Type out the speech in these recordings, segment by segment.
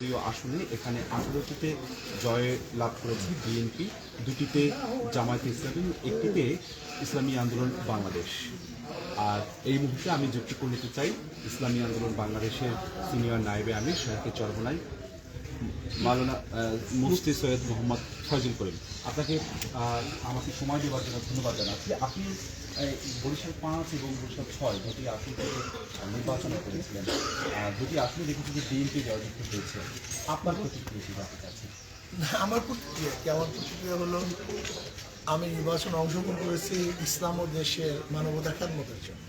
আসনে এখানে আঠারোটিতে জয় লাভ করেছে বিএনপি, দুটিতে জামায়াত ইসলামী, একটিতে ইসলামী আন্দোলন বাংলাদেশ। আর এই মুহূর্তে আমি যুক্ত করে নিতে চাই, ইসলামী আন্দোলন বাংলাদেশের সিনিয়র নায়েবে আমি সাহেবকে চরমনাই মাওলানা মুফতি সৈয়দ মোহাম্মদ ফয়জুল করিম। আপনাকে আমাকে সময় দেওয়ার জন্য ধন্যবাদ জানাচ্ছি। আপনি বরিশাল পাঁচ এবং বরিশাল ছয় দুটি আসন থেকে নির্বাচন করেছিলেন। দুটি আসনে দেখেছি যে বিএনপি জয়যুক্ত হয়েছে। আপনার প্রতিক্রিয়া কি জানতে চাচ্ছেন? আমার প্রতিক্রিয়া কি? আমার প্রতিক্রিয়া হলো, আমি নির্বাচনে অংশগ্রহণ করেছি ইসলাম ও দেশের মানবতা খ্যাতমতের জন্য।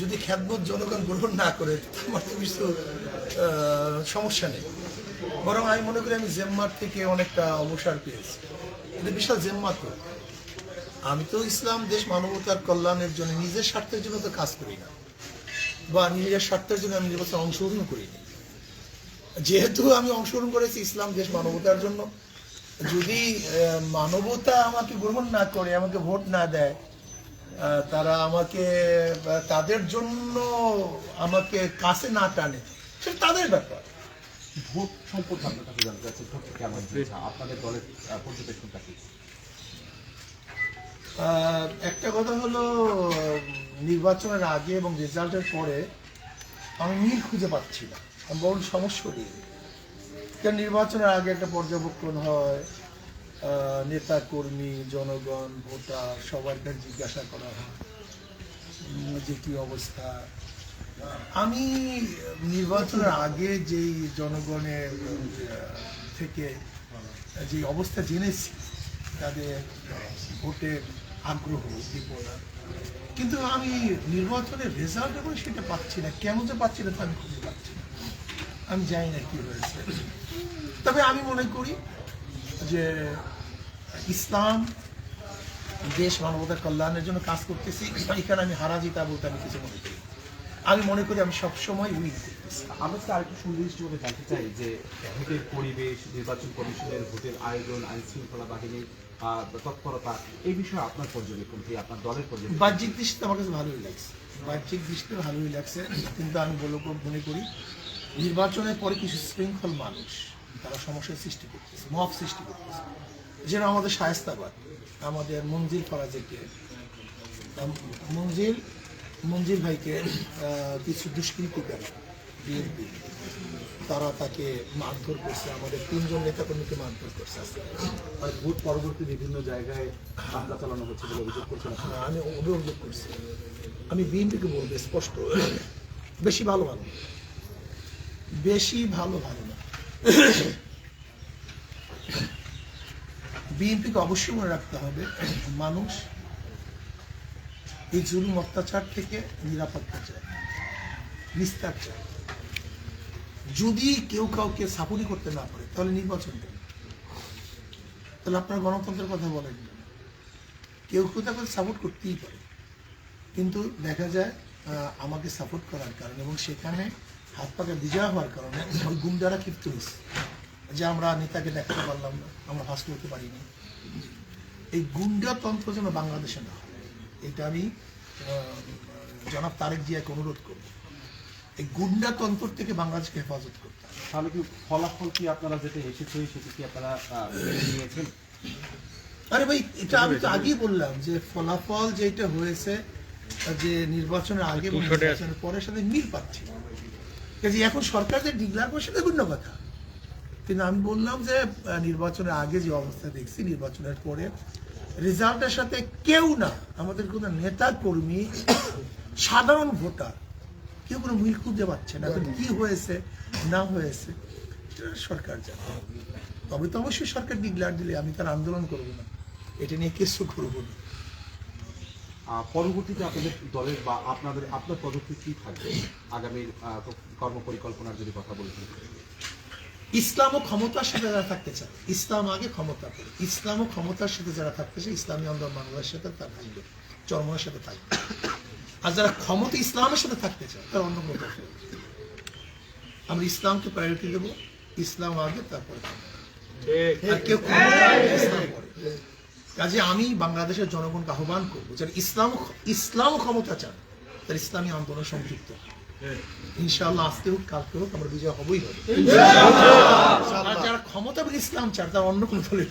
যদি খ্যাতমত জনগণ গ্রহণ না করে আমার তো কিছু সমস্যা নেই। বরং আমি মনে করি আমি জেম্মার থেকে অনেকটা অবসর পেয়েছি। এটা বিশাল জেম্মা তো আমি তো ইসলাম, দেশ, মানবতার কল্যাণের জন্য নিজের স্বার্থের জন্য তো কাজ করি না। বা নিজের স্বার্থের জন্য আমি নির্বাচনে অংশগ্রহণ করিনি যেহেতু আমি অংশগ্রহণ করেছি ইসলাম, দেশ, মানবতার জন্য, যদি মানবতা আমাকে গ্রহণ না করে, আমাকে ভোট না দেয় তারা আমাকে তাদের জন্য আমাকে কাছে না টানে। সেটা তাদের ব্যাপার। ভোট সম্পর্কে আপনার কাছে জানতে চাচ্ছি ভোট কেমন আপনাদের দলের পর্যবেক্ষণটা কি? একটা কথা হলো নির্বাচনের আগে এবং রেজাল্টের পরে আমি মিল খুঁজে পাচ্ছি না। আমি বড় সমস্যা কারণ নির্বাচনের আগে একটা পর্যবেক্ষণ হয় নেতা কর্মী জনগণ, ভোটার, সবাইকে জিজ্ঞাসা করা হয় যে কি অবস্থা। আমি নির্বাচনের আগে যেই জনগণের থেকে যে অবস্থা জেনেছি, তাদের ভোটের আগ্রহ উদ্দীপনা কিন্তু আমি নির্বাচনের রেজাল্ট এবং সেটা পাচ্ছি না। কেন যে পাচ্ছি না তা আমি খুঁজে পাচ্ছি না। আমি জানি না কি হয়েছে। তবে আমি মনে করি যে ইসলাম দেশ মানবতার কল্যাণের জন্য কাজ করতেছি এখানে আমি হারা জিতা বলতে আমি কিছু মনে করি আমি মনে করি আমি সবসময় উইন করতেছি। আমরা তো আরেকটু সুনির্দিষ্টভাবে জানতে চাই যে ভোটের পরিবেশ নির্বাচন কমিশনের ভোটের আয়োজন আইন শৃঙ্খলা বাহিনীর তৎপরতা এই বিষয়ে আপনার পর্যবেক্ষণ কি? আপনার দলের পর্যবেক্ষণ বাহ্যিক দৃষ্টিতে আমার কাছে ভালোই লাগছে। বাহ্যিক দৃষ্টিতে ভালোই লাগছে কিন্তু আমি বলব মনে করি নির্বাচনের পরে কিছু শৃঙ্খল মানুষ তারা সমস্যার সৃষ্টি করতেছে মব সৃষ্টি করতেছে। যেন আমাদের শায়স্তাবাদ আমাদের মঞ্জিল ফরাজেকে মঞ্জিল মঞ্জিল ভাইকে কিছু দুষ্কৃতিকারী বিএনপি। তারা তাকে মারধর করছে আমাদের তিনজন নেতাকর্মীকে মারধর করছে আর ভোট পরবর্তী বিভিন্ন জায়গায় হামলা চালানো হচ্ছে বলে অভিযোগ করছেন আপনি। হ্যাঁ, আমি অভিযোগ করছি। আমি বিএনপিকে বলব স্পষ্ট। বেশি ভালো ভালো বেশি ভালো ভালো না। বিএনপিকে অবশ্যই মনে রাখতে হবে, মানুষ এই জুলুম অত্যাচার থেকে নিরাপত্তা চায়, নিস্তার চায়। যদি কেউ কাউকে সাপোর্টই করতে না পারে, তাহলে নির্বাচন কেন তাহলে আপনার গণতন্ত্রের কথা বলেন। কেউ কেউ তাকে সাপোর্ট করতেই পারে। কিন্তু দেখা যায় আমাকে সাপোর্ট করার কারণে এবং সেখানে হাত পাকে বিজয় হওয়ার কারণে ওই গুন্ডারা ক্ষিপ্ত হয়েছে। যে আমরা নেতাকে দেখাতে পারলাম না আমরা ফার্স্ট হতে পারিনি। এই গুন্ডাতন্ত্র যেন বাংলাদেশে না হয় এটা আমি জনাব তারেক জিয়াকে অনুরোধ করব। এই গুন্ডাতন্ত্র থেকে বাংলাদেশকে হেফাজত করতে তাহলে কি ফলাফল কি আপনারা যেটা এসেছে সেটা কি আপনারা নিয়েছেন? আরে ভাই এটা আমি তো আগেই বললাম যে ফলাফল যেটা হয়েছে যে নির্বাচনের আগে নির্বাচনের পরের সাথে মিল পাচ্ছি কাজে এখন সরকার যে ডিক্লার করছে সেটা ভিন্ন কথা। কিন্তু আমি বললাম যে নির্বাচনের আগে যে অবস্থা দেখছি, নির্বাচনের পরে রেজাল্টের সাথে কেউ না, আমাদের কোনো নেতা কর্মী, সাধারণ ভোটার, কেউ কোনো মিল খুঁজে পাচ্ছে না। এখন কি হয়েছে, না হয়েছে সরকার জানে। তবে তো অবশ্যই সরকার ডিক্লার দিলে আমি তার আন্দোলন করব না। এটা নিয়ে কিছু করব না। পরবর্তীতে আপনাদের দলের বা আপনাদের আপনার পদক্ষেপ কি থাকবে? আগামী আহ, কর্ম পরিকল্পনার যদি কথা বলতেন ইসলাম ও ক্ষমতার সাথে যারা থাকতে চায় ইসলাম আগে ক্ষমতা করে। ইসলাম ও ক্ষমতার সাথে যারা থাকতে চায় ইসলামী আন্দোলন বাংলাদেশের সাথে তার থাকবে চরমনের সাথে থাকবে। আর যারা ক্ষমতা ইসলামের সাথে থাকতে চায় তার অন্য কোনো আমরা ইসলামকে প্রায়োরিটি দেবো ইসলাম আগে তারপরে আর কেউ ক্ষমতা ইসলাম পরে। কাজে আমি বাংলাদেশের জনগণকে আহ্বান করব যারা ইসলাম ইসলাম ক্ষমতা চান তার ইসলামী আন্দোলন সংযুক্ত। ইনশাআল্লাহ আজকে হোক কালকে হোক আমরা বিজয় হবই হবে। যারা ক্ষমতা ইসলাম চান তারা অন্য কোনো দলে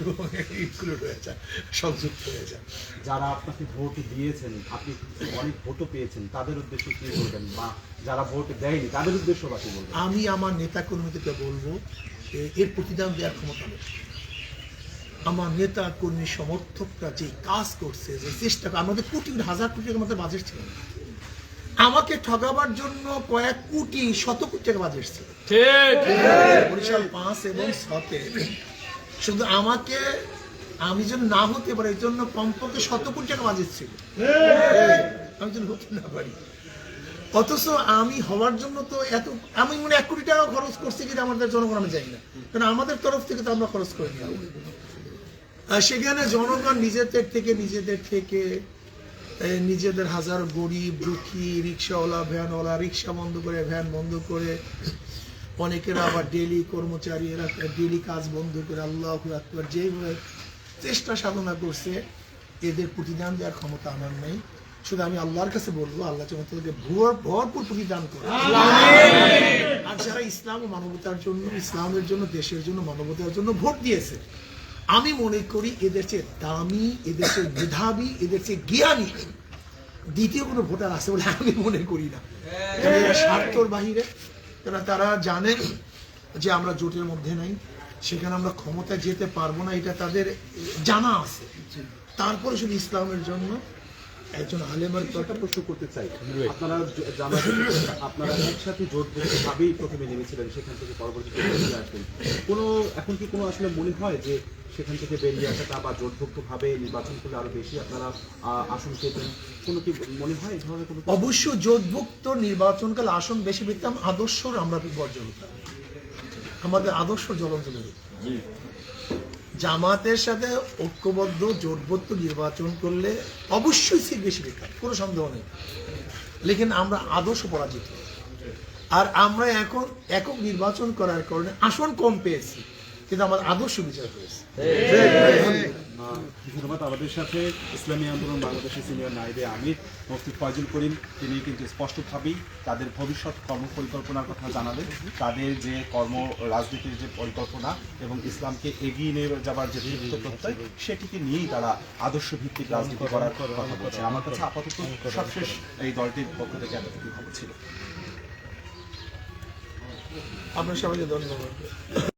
ইনক্লুড হয়ে যায় সংযুক্ত হয়ে যায় যারা আপনাকে ভোট দিয়েছেন আপনি অনেক ভোটও পেয়েছেন তাদের উদ্দেশ্যে কি বলবেন? বা যারা ভোট দেয়নি তাদের উদ্দেশ্য বা কি বলবেন? আমি আমার নেতা কর্মীদেরকে বলব যে এর প্রতিদান দেওয়ার ক্ষমতা নেই। আমার নেতা কর্মী সমর্থকরা যে কাজ করছে যে চেষ্টা করে আমাদের কোটি হাজার কোটি টাকা আমাদের বাজেট ছিল। আমাকে ঠগাবার জন্য কয়েক কোটি শত কোটি টাকা বাজেট ছিল। বরিশাল পাঁচ এবং ছতে শুধু আমাকে আমি যেন না হতে পারি এই জন্য কমপক্ষে শত কোটি টাকা বাজেট ছিল। আমি যেন হতে না পারি। অথচ আমি হওয়ার জন্য তো এত আমি মনে এক কোটি টাকা খরচ করছি কিন্তু আমাদের জনগণ আমি জানি না। কারণ আমাদের তরফ থেকে তো আমরা খরচ করে আর সেখানে জনগণ নিজেদের থেকে নিজেদের থেকে নিজেদের হাজার গরিব দুঃখী রিক্সাওয়ালা ভ্যানওয়ালা রিক্সা বন্ধ করে ভ্যান বন্ধ করে অনেকেরা আবার ডেলি কর্মচারী এরা ডেলি কাজ বন্ধ করে আল্লাহ আকবার যেভাবে চেষ্টা সাধনা করছে এদের প্রতিদান দেওয়ার ক্ষমতা আমার নেই। শুধু আমি আল্লাহর কাছে বলব আল্লাহ যেন তাদেরকে ভর ভরপুর প্রতিদান করে। আর যারা ইসলাম ও মানবতার জন্য ইসলামের জন্য দেশের জন্য মানবতার জন্য ভোট দিয়েছে আমি মনে করি এদের চেয়ে দামি চেয়ে মেধাবী, এদের চেয়ে জ্ঞানী দ্বিতীয় কোনো ভোটার আছে বলে আমি মনে করি না। স্বার্থর বাহিরে। তারা তারা জানে যে আমরা জোটের মধ্যে নাই, সেখানে আমরা ক্ষমতায় যেতে পারব না, এটা তাদের জানা আছে। তারপরে শুধু ইসলামের জন্য একজন আলেমার একটা প্রশ্ন করতে চাই। আপনারা জ- আপনারা একসাথে জোটবদ্ধ ভাবেই প্রথমে নেমেছিলেন, সেখান থেকে পরবর্তীতে বেরিয়ে আসবেন কোনো, এখন কি কোনো আসলে মনে হয় যে সেখান থেকে বেরিয়ে আসাটা বা জোটভুক্তভাবে নির্বাচন করলে আরও বেশি আপনারা আসন পেতেন। কোনো কি মনে হয় এই ধরনের কোনো অবশ্য জোটভুক্ত নির্বাচনকাল আসন বেশি পেতাম আদর্শর আমরা বর্জন হতাম আমাদের আদর্শ জ্বলন্ত। জামাতের সাথে ঐক্যবদ্ধ জোটবদ্ধ নির্বাচন করলে অবশ্যই সিট বেশি পেতাম কোনো সন্দেহ নেই। লেকিন আমরা আদর্শ পরাজিত। আর আমরা এখন একক নির্বাচন করার কারণে আসন কম পেয়েছি। কিন্তু আমার আদর্শ বিজয় হয়েছে। ধন্যবাদ। আমাদের সাথে ইসলামী আন্দোলন বাংলাদেশের সিনিয়র নাইবে আমির মুফতি ফয়জুল করিম তিনি কিন্তু স্পষ্টভাবেই তাদের ভবিষ্যৎ কর্ম পরিকল্পনার কথা জানালেন। তাদের যে কর্ম রাজনীতির যে পরিকল্পনা এবং ইসলামকে এগিয়ে নিয়ে যাবার যে দৃঢ় প্রত্যয় সেটিকে নিয়েই তারা আদর্শ ভিত্তিক রাজনীতি করার কথা বলছেন আমার কাছে আপাতত সবশেষ এই দলটির পক্ষ থেকে এতটুকু খবর ছিল। আপনার সবাইকে ধন্যবাদ।